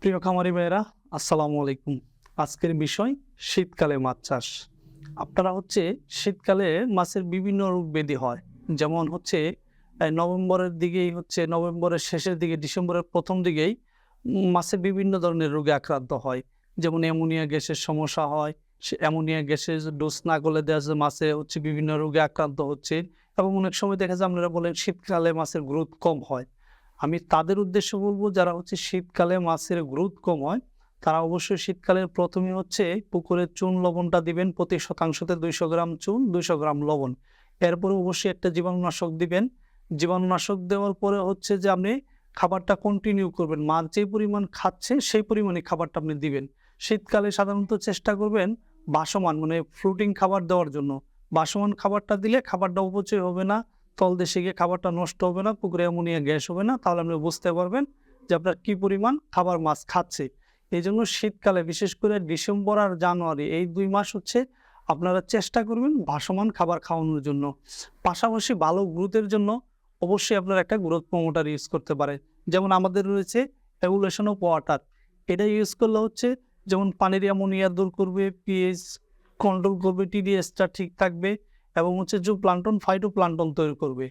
প্রিয় খামারি ভাইয়েরা, আসসালামু আলাইকুম। আজকের বিষয়, শীতকালে মাছ চাষ। আপনারা হচ্ছে শীতকালে মাছের বিভিন্ন রোগ ব্যাধি হয়। যেমন হচ্ছে নভেম্বরের দিকেই হচ্ছে, নভেম্বরের শেষের দিকে, ডিসেম্বরের প্রথম দিকেই মাছের বিভিন্ন ধরনের রোগে আক্রান্ত হয়। যেমন অ্যামোনিয়া গ্যাসের সমস্যা হয়, সে অ্যামোনিয়া গ্যাসের ডোজ না করলে দেখা যায় মাছে হচ্ছে বিভিন্ন রোগে আক্রান্ত হচ্ছে। এবং অনেক সময় দেখা যায়, আপনারা বলেন শীতকালে মাছের গ্রোথ কম হয়। আমি তাদের উদ্দেশ্য বলব, যারা হচ্ছে শীতকালে মাছের গ্রোথ কম হয় তারা অবশ্যই শীতকালের প্রথমে হচ্ছে পুকুরে চুন লবণটা দিবেন, প্রতি শতাংশতে দুইশো গ্রাম চুন, দুইশো গ্রাম লবণ। এরপরে অবশ্যই একটা জীবাণুনাশক দিবেন। জীবাণুনাশক দেওয়ার পরে হচ্ছে যে আপনি খাবারটা কন্টিনিউ করবেন। মাছ যে পরিমাণ খাচ্ছে, সেই পরিমাণে খাবারটা আপনি দিবেন। শীতকালে সাধারণত চেষ্টা করবেন বাসমান মানে ফ্রুটিং খাবার দেওয়ার জন্য। বাসমান খাবারটা দিলে খাবারটা অপচয় হবে না। তল দেশে গিয়ে খাবারটা নষ্ট হবে না, পুকুরে অ্যামোনিয়া গ্যাস হবে না, তাহলে আপনি বুঝতে পারবেন যে আপনার কী পরিমাণ খাবার মাছ খাচ্ছে। এই জন্য শীতকালে, বিশেষ করে ডিসেম্বর আর জানুয়ারি, এই দুই মাস হচ্ছে আপনারা চেষ্টা করবেন ভাসমান খাবার খাওয়ানোর জন্য। পাশাপাশি ভালো গ্রোথের জন্য অবশ্যই আপনারা একটা গ্রোথ প্রমোটার ইউজ করতে পারে যেমন আমাদের রয়েছে এগুলেশন অফ ওয়াটার। এটা ইউজ করলে হচ্ছে যেমন পানির অ্যামোনিয়া দূর করবে, পিএইচ কন্ট্রোল করবে, টিডিএসটা ঠিক থাকবে। এবং হচ্ছে যে প্লান্টন ফাইটো প্লান্টন তৈরি করবে।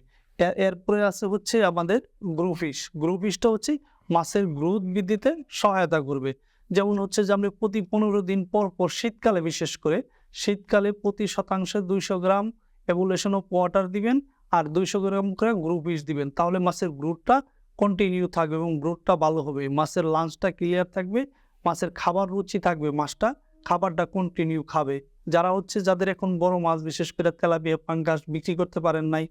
এরপরে আছে হচ্ছে আমাদের গ্রুফিশ গ্রুফিশটা হচ্ছে মাছের গ্রোথ বৃদ্ধিতে সহায়তা করবে। যেমন হচ্ছে যে আপনি প্রতি পনেরো দিন পর পর শীতকালে বিশেষ করে, শীতকালে প্রতি শতাংশে দুইশো গ্রাম এভুলেশন অফ ওয়াটার দিবেন আর দুইশো গ্রাম করে গ্রুপিস দিবেন। তাহলে মাছের গ্রোথটা কন্টিনিউ থাকবে এবং গ্রোথটা ভালো হবে। মাছের লাঞ্চটা ক্লিয়ার থাকবে, মাছের খাবার রুচি থাকবে, মাছটা খাবারটা কন্টিনিউ খাবে। যারা হচ্ছে যাদের এখন বড় মাছ, বিশেষ করে তেলাপিয়া, পাঙ্গাস বিক্রি করতে পারেন নাই,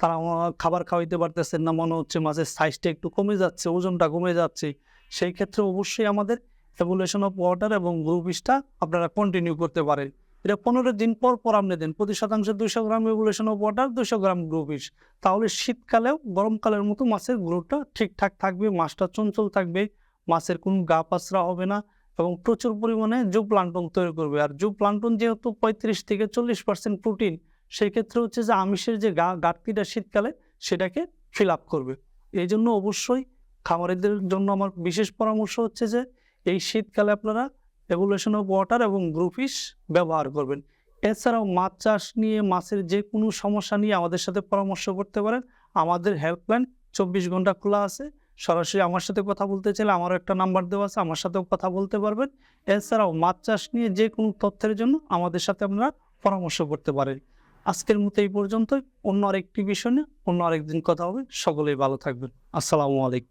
তারা খাবার খাওয়াইতে পারতেছেন না, মনে হচ্ছে মাছের সাইজটা একটু কমে যাচ্ছে, ওজনটা কমে যাচ্ছে। সেই ক্ষেত্রে অবশ্যই আমাদের এভুলেশন অফ ওয়াটার এবং গ্রুপিসটা আপনারা কন্টিনিউ করতে পারেন। এটা পনেরো দিন পর পর আপনি দেন, প্রতি শতাংশে দুইশো গ্রাম এভুলেশন অফ ওয়াটার দুইশো গ্রাম গ্রুপিস তাহলে শীতকালেও গরমকালের মতো মাছের গ্রোথটা ঠিকঠাক থাকবে, মাছটা চঞ্চল থাকবে, মাছের কোনো গা পাসরা হবে না এবং প্রচুর পরিমাণে জু প্লান্টন তৈরি করবে। আর জু প্লান্টন যেহেতু পঁয়ত্রিশ থেকে চল্লিশ পার্সেন্ট প্রোটিন, সেই ক্ষেত্রে হচ্ছে যে আমিষের যে গা, ঘাটতিটা শীতকালে সেটাকে ফিল আপ করবে। এই জন্য অবশ্যই খামারিদের জন্য আমার বিশেষ পরামর্শ হচ্ছে যে এই শীতকালে আপনারা এভুলেশন অফ ওয়াটার এবং গ্রুপিস ব্যবহার করবেন। এছাড়াও মাছ চাষ নিয়ে মাছের যে কোনো সমস্যা নিয়ে আমাদের সাথে পরামর্শ করতে পারেন। আমাদের হেল্পলাইন চব্বিশ ঘণ্টা খোলা আছে। সরাসরি আমার সাথে কথা বলতে চাইলে আমারও একটা নাম্বার দেওয়া আছে, আমার সাথেও কথা বলতে পারবেন। এছাড়াও মাছ চাষ নিয়ে যে কোনো তথ্যের জন্য আমাদের সাথে আপনারা পরামর্শ করতে পারেন। আজকের মতো এই পর্যন্ত অন্য আরেকটি বিষয় নিয়ে অন্য আরেকদিন কথা হবে। সকলেই ভালো থাকবেন। আসসালামু আলাইকুম।